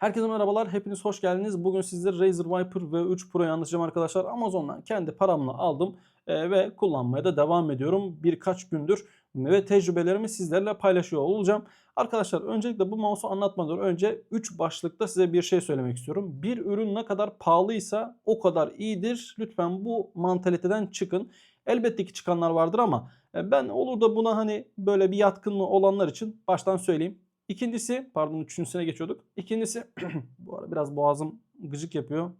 Herkese merhabalar, hepiniz hoş geldiniz. Bugün sizlere Razer Viper V3 Pro'yu anlatacağım arkadaşlar. Amazon'dan kendi paramla aldım e, ve kullanmaya da devam ediyorum birkaç gündür. Ve tecrübelerimi sizlerle paylaşıyor olacağım. Arkadaşlar öncelikle bu mouse'u anlatmadan önce 3 başlıkta size bir şey söylemek istiyorum. Bir ürün ne kadar pahalıysa o kadar iyidir. Lütfen bu mantaliteden çıkın. Elbette ki çıkanlar vardır ama e, ben olur da buna hani böyle bir yatkınlığı olanlar için baştan söyleyeyim. İkincisi, pardon üçüncüsüne geçiyorduk. İkincisi, bu ara biraz boğazım gıcık yapıyor.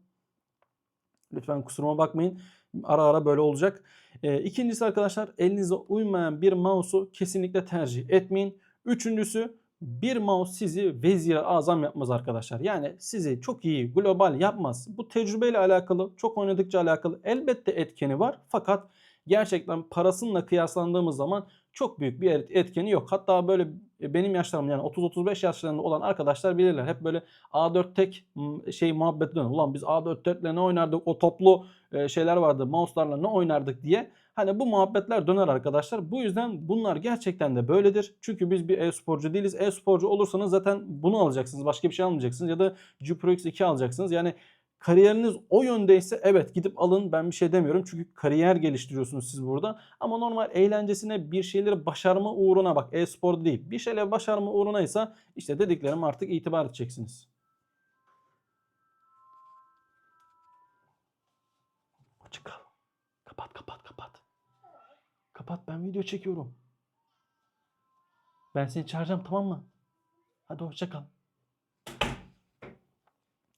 Lütfen kusuruma bakmayın. Ara ara böyle olacak. E, ikincisi arkadaşlar elinize uymayan bir mouse'u kesinlikle tercih etmeyin. Üçüncüsü bir mouse sizi vezire azam yapmaz arkadaşlar. Yani sizi çok iyi global yapmaz. Bu tecrübeyle alakalı, çok oynadıkça alakalı elbette etkeni var. Fakat gerçekten parasıyla kıyaslandığımız zaman çok büyük bir etkeni yok. Hatta böyle benim yaşlarım yani 30-35 yaşlarında olan arkadaşlar bilirler. Hep böyle A4 tek şey muhabbeti dönüyor. Ulan biz A4 tekle ne oynardık? O toplu şeyler vardı. Mouse'larla ne oynardık diye. Hani bu muhabbetler döner arkadaşlar. Bu yüzden bunlar gerçekten de böyledir. Çünkü biz bir e-sporcu değiliz. E-sporcu olursanız zaten bunu alacaksınız. Başka bir şey almayacaksınız. Ya da G Pro X2 alacaksınız. Yani kariyeriniz o yöndeyse evet gidip alın ben bir şey demiyorum. Çünkü kariyer geliştiriyorsunuz siz burada. Ama normal eğlencesine bir şeyleri başarma uğruna bak e-spor değil. Bir şeyler başarma uğruna ise işte dediklerim artık itibar edeceksiniz. Çıkal. Kapat kapat kapat. Kapat ben video çekiyorum. Ben seni çağıracağım tamam mı? Hadi hoşça kal.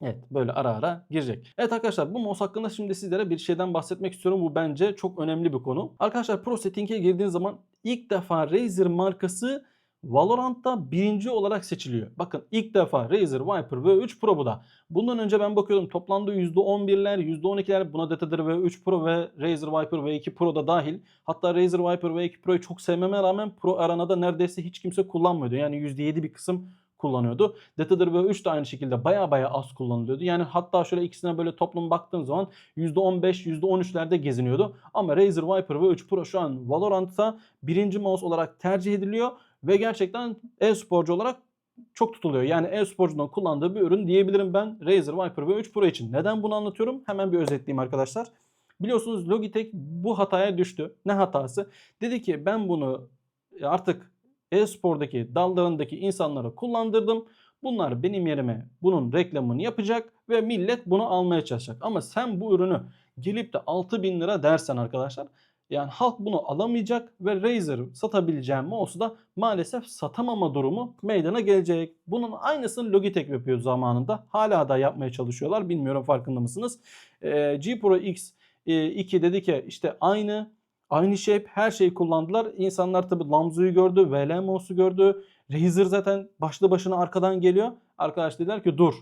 Evet böyle ara ara girecek. Evet arkadaşlar bu mouse hakkında şimdi sizlere bir şeyden bahsetmek istiyorum. Bu bence çok önemli bir konu. Arkadaşlar Pro Setting'e girdiğiniz zaman ilk defa Razer markası Valorant'ta birinci olarak seçiliyor. Bakın ilk defa Razer Viper V3 Pro bu da. Bundan önce ben bakıyordum toplamda %11'ler, %12'ler buna datadır V3 Pro ve Razer Viper V2 Pro da dahil. Hatta Razer Viper V2 Pro'yu çok sevmeme rağmen Pro aranada neredeyse hiç kimse kullanmıyordu. Yani %7 bir kısım kullanıyordu. Datadır V3 de aynı şekilde baya baya az kullanılıyordu. Yani hatta şöyle ikisine böyle toplum baktığın zaman %15, %13'lerde geziniyordu. Ama Razer Viper V3 Pro şu an Valorant'ta birinci mouse olarak tercih ediliyor ve gerçekten e-sporcu olarak çok tutuluyor. Yani e-sporcunun kullandığı bir ürün diyebilirim ben Razer Viper V3 Pro için. Neden bunu anlatıyorum? Hemen bir özetleyeyim arkadaşlar. Biliyorsunuz Logitech bu hataya düştü. Ne hatası? Dedi ki ben bunu artık e-spordaki dallarındaki insanlara kullandırdım. Bunlar benim yerime bunun reklamını yapacak ve millet bunu almaya çalışacak. Ama sen bu ürünü gelip de 6000 lira dersen arkadaşlar yani halk bunu alamayacak ve Razer satabileceğim mouse'u da maalesef satamama durumu meydana gelecek. Bunun aynısını Logitech yapıyor zamanında. Hala da yapmaya çalışıyorlar. Bilmiyorum farkında mısınız? Ee, G Pro X2 dedi ki işte aynı Aynı shape her şeyi kullandılar. İnsanlar tabi Lamzu'yu gördü, VLMOS'u gördü. Razer zaten başlı başına arkadan geliyor. Arkadaş dediler ki dur.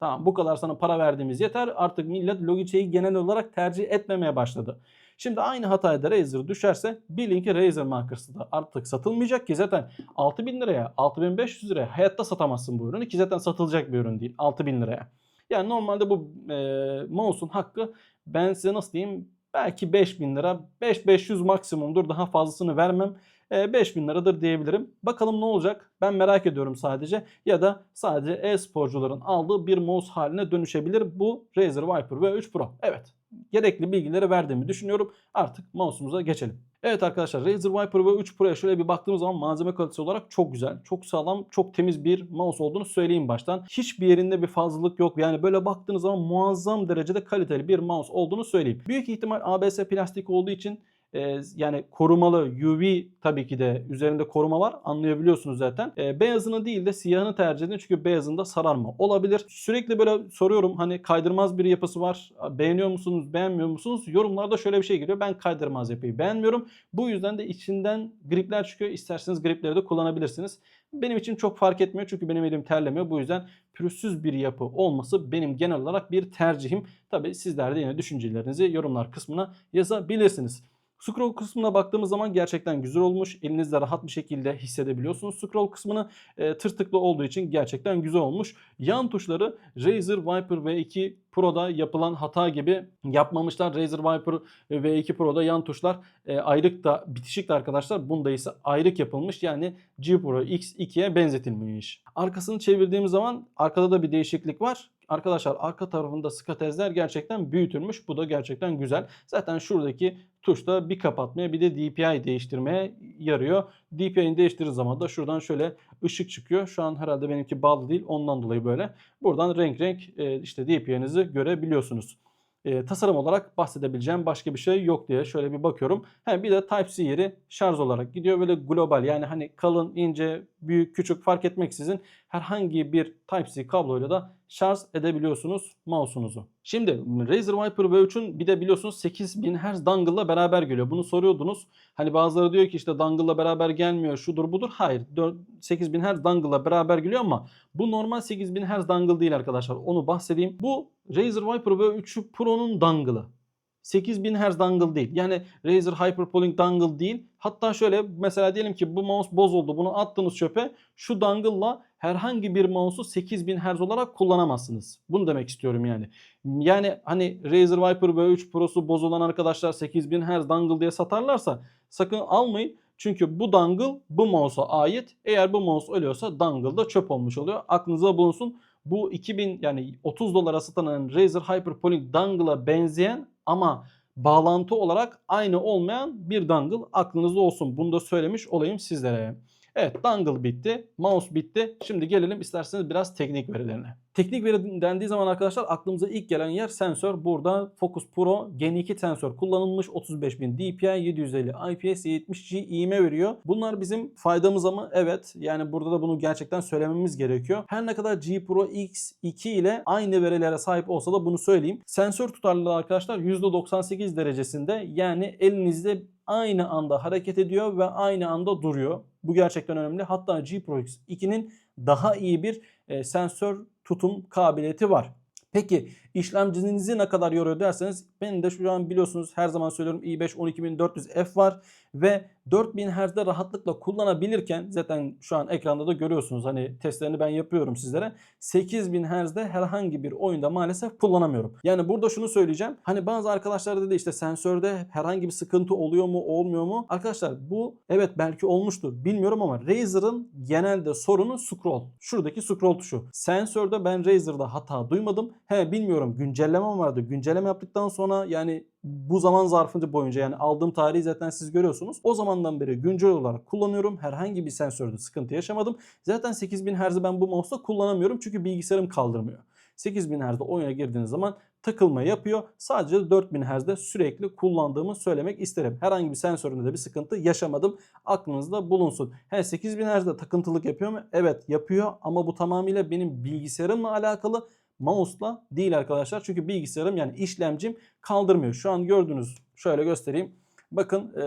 Tamam bu kadar sana para verdiğimiz yeter. Artık millet Logitech'i genel olarak tercih etmemeye başladı. Şimdi aynı hataya da Razer düşerse bilin ki Razer markası da artık satılmayacak ki zaten 6000 liraya 6500 liraya hayatta satamazsın bu ürünü ki zaten satılacak bir ürün değil 6000 liraya. Yani normalde bu e, mouse'un hakkı ben size nasıl diyeyim Belki 5000 lira. 5-500 maksimumdur. Daha fazlasını vermem. 5000 liradır diyebilirim. Bakalım ne olacak? Ben merak ediyorum sadece. Ya da sadece e-sporcuların aldığı bir mouse haline dönüşebilir bu Razer Viper V3 Pro. Evet. Gerekli bilgileri verdiğimi düşünüyorum. Artık mouse'umuza geçelim. Evet arkadaşlar Razer Viper V3 Pro'ya şöyle bir baktığımız zaman malzeme kalitesi olarak çok güzel, çok sağlam, çok temiz bir mouse olduğunu söyleyeyim baştan. Hiçbir yerinde bir fazlalık yok. Yani böyle baktığınız zaman muazzam derecede kaliteli bir mouse olduğunu söyleyeyim. Büyük ihtimal ABS plastik olduğu için e, yani korumalı UV tabii ki de üzerinde koruma var anlayabiliyorsunuz zaten. E, beyazını değil de siyahını tercih edin çünkü beyazında sararma olabilir. Sürekli böyle soruyorum hani kaydırmaz bir yapısı var. Beğeniyor musunuz beğenmiyor musunuz? Yorumlarda şöyle bir şey geliyor. Ben kaydırmaz yapıyı beğenmiyorum. Bu yüzden de içinden gripler çıkıyor. İsterseniz gripleri de kullanabilirsiniz. Benim için çok fark etmiyor çünkü benim elim terlemiyor. Bu yüzden pürüzsüz bir yapı olması benim genel olarak bir tercihim. Tabi sizler de yine düşüncelerinizi yorumlar kısmına yazabilirsiniz. Scroll kısmına baktığımız zaman gerçekten güzel olmuş. Elinizde rahat bir şekilde hissedebiliyorsunuz. Scroll kısmını e, tırtıklı olduğu için gerçekten güzel olmuş. Yan tuşları Razer Viper V2 Pro'da yapılan hata gibi yapmamışlar. Razer Viper V2 Pro'da yan tuşlar e, ayrık da bitişik de arkadaşlar. Bunda ise ayrık yapılmış. Yani G Pro X2'ye benzetilmiş. Arkasını çevirdiğimiz zaman arkada da bir değişiklik var. Arkadaşlar arka tarafında skatezler gerçekten büyütülmüş. Bu da gerçekten güzel. Zaten şuradaki tuşta bir kapatmaya bir de DPI değiştirmeye yarıyor. DPI'ni değiştirdiği zaman da şuradan şöyle ışık çıkıyor. Şu an herhalde benimki bağlı değil. Ondan dolayı böyle. Buradan renk renk e, işte DPI'nizi görebiliyorsunuz. E, tasarım olarak bahsedebileceğim başka bir şey yok diye şöyle bir bakıyorum. He, bir de Type-C yeri şarj olarak gidiyor. Böyle global yani hani kalın, ince, büyük, küçük fark etmeksizin herhangi bir Type-C kabloyla da şarj edebiliyorsunuz mouse'unuzu. Şimdi Razer Viper V3'ün bir de biliyorsunuz 8000 Hz dongle'la beraber geliyor. Bunu soruyordunuz. Hani bazıları diyor ki işte dongle'la beraber gelmiyor şudur budur. Hayır 8000 Hz dongle'la beraber geliyor ama bu normal 8000 Hz dongle değil arkadaşlar. Onu bahsedeyim. Bu Razer Viper V3 Pro'nun dongle'ı. 8000 Hz dongle değil. Yani Razer Hyperpolink dongle değil. Hatta şöyle mesela diyelim ki bu mouse bozuldu. Bunu attınız çöpe. Şu dongle'la herhangi bir mouse'u 8000 Hz olarak kullanamazsınız. Bunu demek istiyorum yani. Yani hani Razer Viper V3 Pro'su bozulan arkadaşlar 8000 Hz dongle diye satarlarsa sakın almayın. Çünkü bu dongle bu mouse'a ait. Eğer bu mouse ölüyorsa dongle da çöp olmuş oluyor. Aklınıza bulunsun. Bu 2000 yani 30 dolara satılan Razer Hyperpolink dongle'a benzeyen ama bağlantı olarak aynı olmayan bir dongle aklınızda olsun. Bunu da söylemiş olayım sizlere. Evet dongle bitti. Mouse bitti. Şimdi gelelim isterseniz biraz teknik verilerine. Teknik veri dendiği zaman arkadaşlar aklımıza ilk gelen yer sensör. Burada Focus Pro Gen 2 sensör kullanılmış. 35000 DPI 750 IPS 70G iğme veriyor. Bunlar bizim faydamız ama evet yani burada da bunu gerçekten söylememiz gerekiyor. Her ne kadar G Pro X2 ile aynı verilere sahip olsa da bunu söyleyeyim. Sensör tutarlılığı arkadaşlar %98 derecesinde yani elinizde aynı anda hareket ediyor ve aynı anda duruyor. Bu gerçekten önemli. Hatta G Pro X2'nin daha iyi bir e, sensör tutum kabiliyeti var. Peki işlemcinizi ne kadar yoruyor derseniz benim de şu an biliyorsunuz her zaman söylüyorum i5 12400F var ve 4000 Hz'de rahatlıkla kullanabilirken zaten şu an ekranda da görüyorsunuz hani testlerini ben yapıyorum sizlere. 8000 Hz'de herhangi bir oyunda maalesef kullanamıyorum. Yani burada şunu söyleyeceğim. Hani bazı arkadaşlar dedi işte sensörde herhangi bir sıkıntı oluyor mu olmuyor mu? Arkadaşlar bu evet belki olmuştur bilmiyorum ama Razer'ın genelde sorunu scroll. Şuradaki scroll tuşu. Sensörde ben Razer'da hata duymadım. He bilmiyorum güncelleme vardı. Güncelleme yaptıktan sonra yani bu zaman zarfınca boyunca yani aldığım tarihi zaten siz görüyorsunuz. O zamandan beri güncel olarak kullanıyorum. Herhangi bir sensörde sıkıntı yaşamadım. Zaten 8000 Hz'i ben bu mouse'da kullanamıyorum çünkü bilgisayarım kaldırmıyor. 8000 Hz'de oyuna girdiğiniz zaman takılma yapıyor. Sadece 4000 Hz'de sürekli kullandığımı söylemek isterim. Herhangi bir sensöründe de bir sıkıntı yaşamadım. Aklınızda bulunsun. He 8000 Hz'de takıntılık yapıyor mu? Evet yapıyor ama bu tamamıyla benim bilgisayarımla alakalı mouse'la değil arkadaşlar. Çünkü bilgisayarım yani işlemcim kaldırmıyor. Şu an gördüğünüz şöyle göstereyim. Bakın e,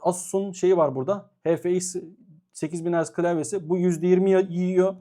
Asus'un şeyi var burada. HFX 8000 Hz klavyesi. Bu %20 yiyor.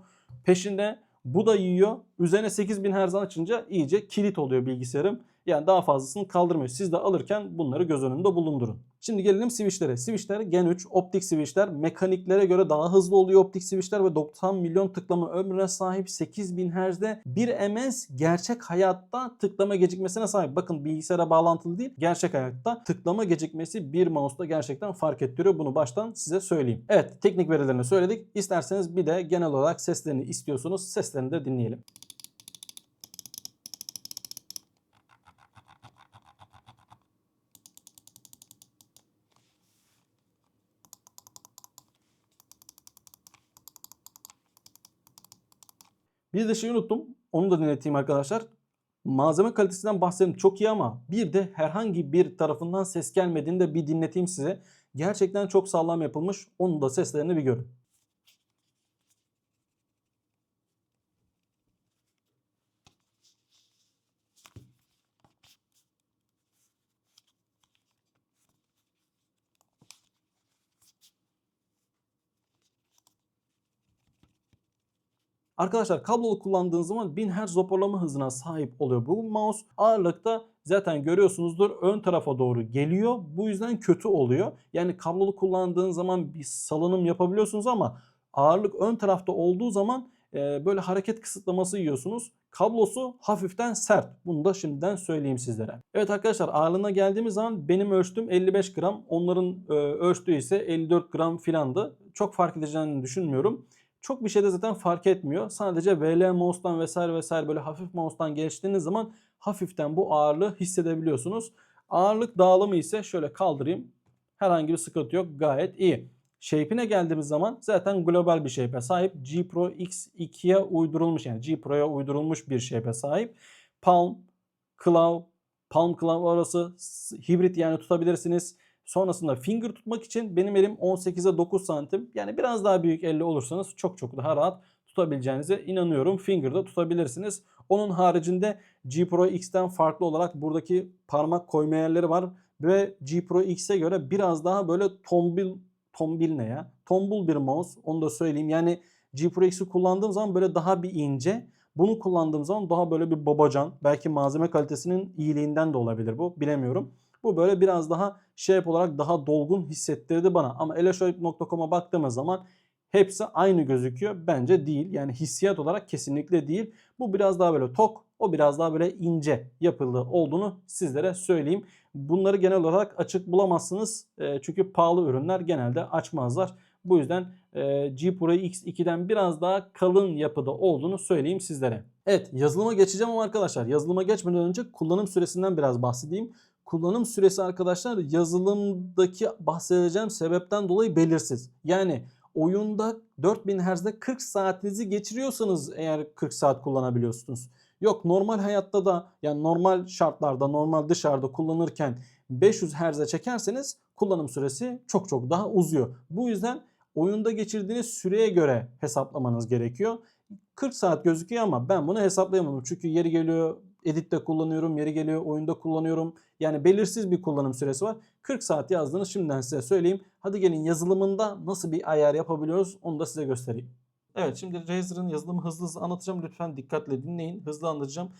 Peşinde bu da yiyor. Üzerine 8000 Hz açınca iyice kilit oluyor bilgisayarım. Yani daha fazlasını kaldırmıyor. Siz de alırken bunları göz önünde bulundurun. Şimdi gelelim switchlere. Switchler Gen 3 optik switchler mekaniklere göre daha hızlı oluyor optik switchler ve 90 milyon tıklama ömrüne sahip 8000 Hz'de 1 ms gerçek hayatta tıklama gecikmesine sahip. Bakın bilgisayara bağlantılı değil gerçek hayatta tıklama gecikmesi bir mouse'da gerçekten fark ettiriyor. Bunu baştan size söyleyeyim. Evet teknik verilerini söyledik. İsterseniz bir de genel olarak seslerini istiyorsunuz. Seslerini de dinleyelim. Bir de şeyi unuttum. Onu da dinleteyim arkadaşlar. Malzeme kalitesinden bahsedelim çok iyi ama bir de herhangi bir tarafından ses gelmediğini de bir dinleteyim size. Gerçekten çok sağlam yapılmış. Onun da seslerini bir görün. Arkadaşlar kablolu kullandığınız zaman 1000 Hz raporlama hızına sahip oluyor bu mouse. Ağırlıkta zaten görüyorsunuzdur ön tarafa doğru geliyor. Bu yüzden kötü oluyor. Yani kablolu kullandığın zaman bir salınım yapabiliyorsunuz ama ağırlık ön tarafta olduğu zaman e, böyle hareket kısıtlaması yiyorsunuz. Kablosu hafiften sert. Bunu da şimdiden söyleyeyim sizlere. Evet arkadaşlar ağırlığına geldiğimiz zaman benim ölçtüğüm 55 gram. Onların e, ölçtüğü ise 54 gram filandı. Çok fark edeceğini düşünmüyorum. Çok bir şey de zaten fark etmiyor. Sadece VL mouse'dan vesaire vesaire böyle hafif mouse'dan geçtiğiniz zaman hafiften bu ağırlığı hissedebiliyorsunuz. Ağırlık dağılımı ise şöyle kaldırayım. Herhangi bir sıkıntı yok. Gayet iyi. Shape'ine geldiğimiz zaman zaten global bir shape'e sahip. G Pro X2'ye uydurulmuş yani G Pro'ya uydurulmuş bir shape'e sahip. Palm, Claw, Palm Claw arası hibrit yani tutabilirsiniz. Sonrasında finger tutmak için benim elim 18'e 9 santim. Yani biraz daha büyük elle olursanız çok çok daha rahat tutabileceğinize inanıyorum. Finger'da tutabilirsiniz. Onun haricinde G Pro X'ten farklı olarak buradaki parmak koyma yerleri var. Ve G Pro X'e göre biraz daha böyle tombil, tombil ne ya? Tombul bir mouse. Onu da söyleyeyim. Yani G Pro X'i kullandığım zaman böyle daha bir ince. Bunu kullandığım zaman daha böyle bir babacan. Belki malzeme kalitesinin iyiliğinden de olabilir bu. Bilemiyorum. Bu böyle biraz daha shape olarak daha dolgun hissettirdi bana. Ama electroid.com'a baktığımız zaman hepsi aynı gözüküyor. Bence değil. Yani hissiyat olarak kesinlikle değil. Bu biraz daha böyle tok, o biraz daha böyle ince yapılı olduğunu sizlere söyleyeyim. Bunları genel olarak açık bulamazsınız. E, çünkü pahalı ürünler genelde açmazlar. Bu yüzden e, G Pro X2'den biraz daha kalın yapıda olduğunu söyleyeyim sizlere. Evet yazılıma geçeceğim ama arkadaşlar yazılıma geçmeden önce kullanım süresinden biraz bahsedeyim. Kullanım süresi arkadaşlar yazılımdaki bahsedeceğim sebepten dolayı belirsiz. Yani oyunda 4000 Hz'de 40 saatinizi geçiriyorsanız eğer 40 saat kullanabiliyorsunuz. Yok normal hayatta da yani normal şartlarda normal dışarıda kullanırken 500 Hz'e çekerseniz kullanım süresi çok çok daha uzuyor. Bu yüzden oyunda geçirdiğiniz süreye göre hesaplamanız gerekiyor. 40 saat gözüküyor ama ben bunu hesaplayamadım. Çünkü yeri geliyor editte kullanıyorum, yeri geliyor oyunda kullanıyorum. Yani belirsiz bir kullanım süresi var. 40 saat yazdığınız şimdiden size söyleyeyim. Hadi gelin yazılımında nasıl bir ayar yapabiliyoruz onu da size göstereyim. Evet şimdi Razer'ın yazılımı hızlı hızlı anlatacağım. Lütfen dikkatle dinleyin. Hızlı anlatacağım.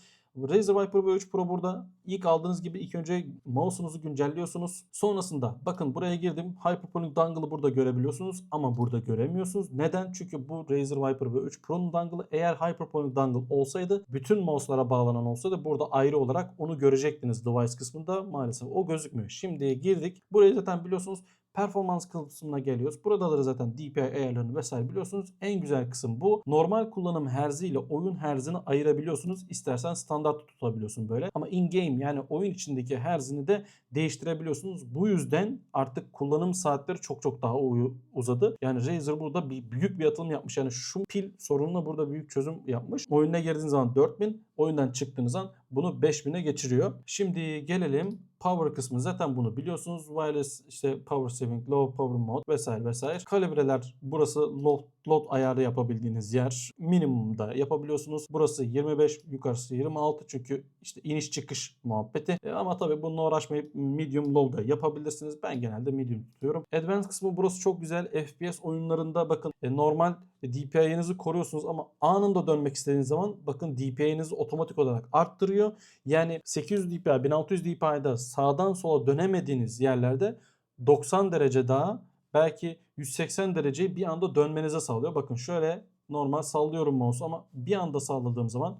Razer Viper V3 Pro burada. İlk aldığınız gibi ilk önce mouse'unuzu güncelliyorsunuz. Sonrasında bakın buraya girdim. Hyperponic dongle'ı burada görebiliyorsunuz ama burada göremiyorsunuz. Neden? Çünkü bu Razer Viper V3 Pro'nun dongle'ı eğer Hyperponic dongle olsaydı bütün mouse'lara bağlanan olsaydı burada ayrı olarak onu görecektiniz device kısmında. Maalesef o gözükmüyor. Şimdi girdik. Burayı zaten biliyorsunuz performans kısmına geliyoruz. Burada da zaten DPI ayarlarını vesaire biliyorsunuz. En güzel kısım bu. Normal kullanım herzi ile oyun herzini ayırabiliyorsunuz. İstersen standart tutabiliyorsun böyle. Ama in game yani oyun içindeki herzini de değiştirebiliyorsunuz. Bu yüzden artık kullanım saatleri çok çok daha uzadı. Yani Razer burada bir büyük bir atılım yapmış. Yani şu pil sorununa burada büyük çözüm yapmış. Oyuna girdiğiniz zaman 4000, oyundan çıktığınız zaman bunu 5000'e geçiriyor. Şimdi gelelim power kısmı zaten bunu biliyorsunuz. Wireless işte power saving, low power mode vesaire vesaire. Kalibreler burası load, load ayarı yapabildiğiniz yer. Minimumda yapabiliyorsunuz. Burası 25, yukarısı 26 çünkü işte iniş çıkış muhabbeti. E, ama tabii bununla uğraşmayıp medium low'da yapabilirsiniz. Ben genelde medium tutuyorum. Advanced kısmı burası çok güzel. FPS oyunlarında bakın e, normal DPI'nizi koruyorsunuz ama anında dönmek istediğiniz zaman bakın DPI'nizi otomatik olarak arttırıyor. Yani 800 DPI, 1600 DPI'da sağdan sola dönemediğiniz yerlerde 90 derece daha belki 180 dereceyi bir anda dönmenize sağlıyor. Bakın şöyle normal sallıyorum mouse'u ama bir anda salladığım zaman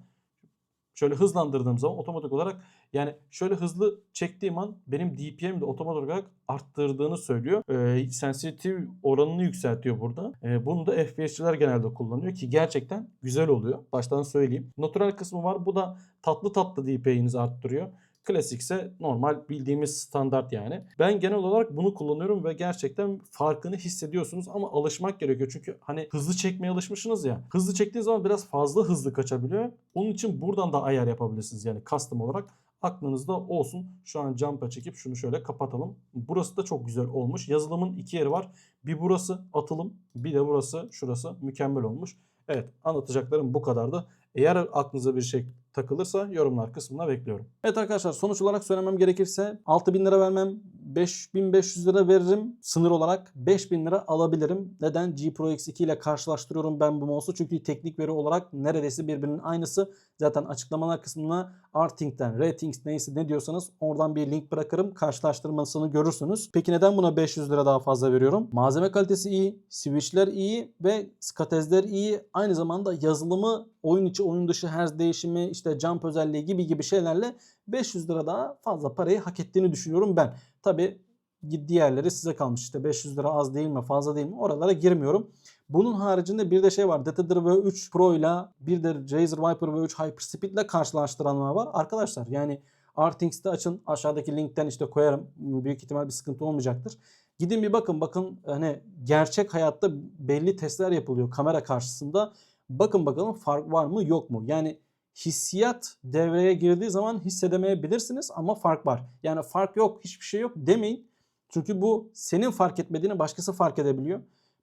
şöyle hızlandırdığım zaman otomatik olarak yani şöyle hızlı çektiğim an benim DPM de otomatik olarak arttırdığını söylüyor. Ee, sensitive oranını yükseltiyor burada. Ee, bunu da FPS'çiler genelde kullanıyor ki gerçekten güzel oluyor. Baştan söyleyeyim. Natural kısmı var. Bu da tatlı tatlı DPI'nizi arttırıyor. Klasik ise normal bildiğimiz standart yani. Ben genel olarak bunu kullanıyorum ve gerçekten farkını hissediyorsunuz ama alışmak gerekiyor. Çünkü hani hızlı çekmeye alışmışsınız ya. Hızlı çektiğiniz zaman biraz fazla hızlı kaçabiliyor. Onun için buradan da ayar yapabilirsiniz yani custom olarak. Aklınızda olsun. Şu an jump'a çekip şunu şöyle kapatalım. Burası da çok güzel olmuş. Yazılımın iki yeri var. Bir burası atılım, bir de burası şurası mükemmel olmuş. Evet anlatacaklarım bu kadardı. Eğer aklınıza bir şey takılırsa yorumlar kısmına bekliyorum. Evet arkadaşlar sonuç olarak söylemem gerekirse 6000 lira vermem 5500 lira veririm. Sınır olarak 5000 lira alabilirim. Neden? G Pro X2 ile karşılaştırıyorum ben bu mouse'u. Çünkü teknik veri olarak neredeyse birbirinin aynısı. Zaten açıklamalar kısmına Arting'den, Ratings neyse ne diyorsanız oradan bir link bırakırım. Karşılaştırmasını görürsünüz. Peki neden buna 500 lira daha fazla veriyorum? Malzeme kalitesi iyi, switchler iyi ve skatezler iyi. Aynı zamanda yazılımı oyun içi oyun dışı her değişimi işte jump özelliği gibi gibi şeylerle 500 lira daha fazla parayı hak ettiğini düşünüyorum ben. Tabi diğerleri size kalmış. İşte 500 lira az değil mi fazla değil mi oralara girmiyorum. Bunun haricinde bir de şey var. Datadır V3 Pro ile bir de Razer Viper V3 Hyperspeed ile karşılaştıranlar var. Arkadaşlar yani Artings'te açın. Aşağıdaki linkten işte koyarım. Büyük ihtimal bir sıkıntı olmayacaktır. Gidin bir bakın. Bakın hani gerçek hayatta belli testler yapılıyor kamera karşısında. Bakın bakalım fark var mı yok mu? Yani hissiyat devreye girdiği zaman hissedemeyebilirsiniz ama fark var. Yani fark yok, hiçbir şey yok demeyin. Çünkü bu senin fark etmediğini başkası fark edebiliyor.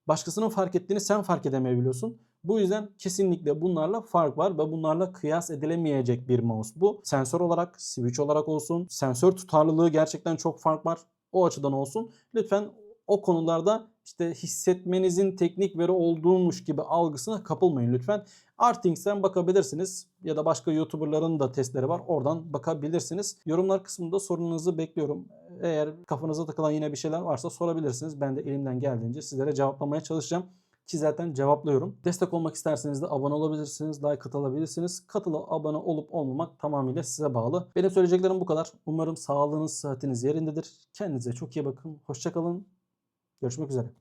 Başkasının fark ettiğini sen fark edemeyebiliyorsun. Bu yüzden kesinlikle bunlarla fark var ve bunlarla kıyas edilemeyecek bir mouse bu. Sensör olarak, switch olarak olsun, sensör tutarlılığı gerçekten çok fark var. O açıdan olsun. Lütfen o konularda işte hissetmenizin teknik veri olduğumuş gibi algısına kapılmayın lütfen. Artings'ten bakabilirsiniz ya da başka YouTuber'ların da testleri var. Oradan bakabilirsiniz. Yorumlar kısmında sorununuzu bekliyorum. Eğer kafanıza takılan yine bir şeyler varsa sorabilirsiniz. Ben de elimden geldiğince sizlere cevaplamaya çalışacağım. Ki zaten cevaplıyorum. Destek olmak isterseniz de abone olabilirsiniz, like atabilirsiniz. Katıla abone olup olmamak tamamıyla size bağlı. Benim söyleyeceklerim bu kadar. Umarım sağlığınız, sıhhatiniz yerindedir. Kendinize çok iyi bakın. Hoşçakalın. Görüşmek üzere.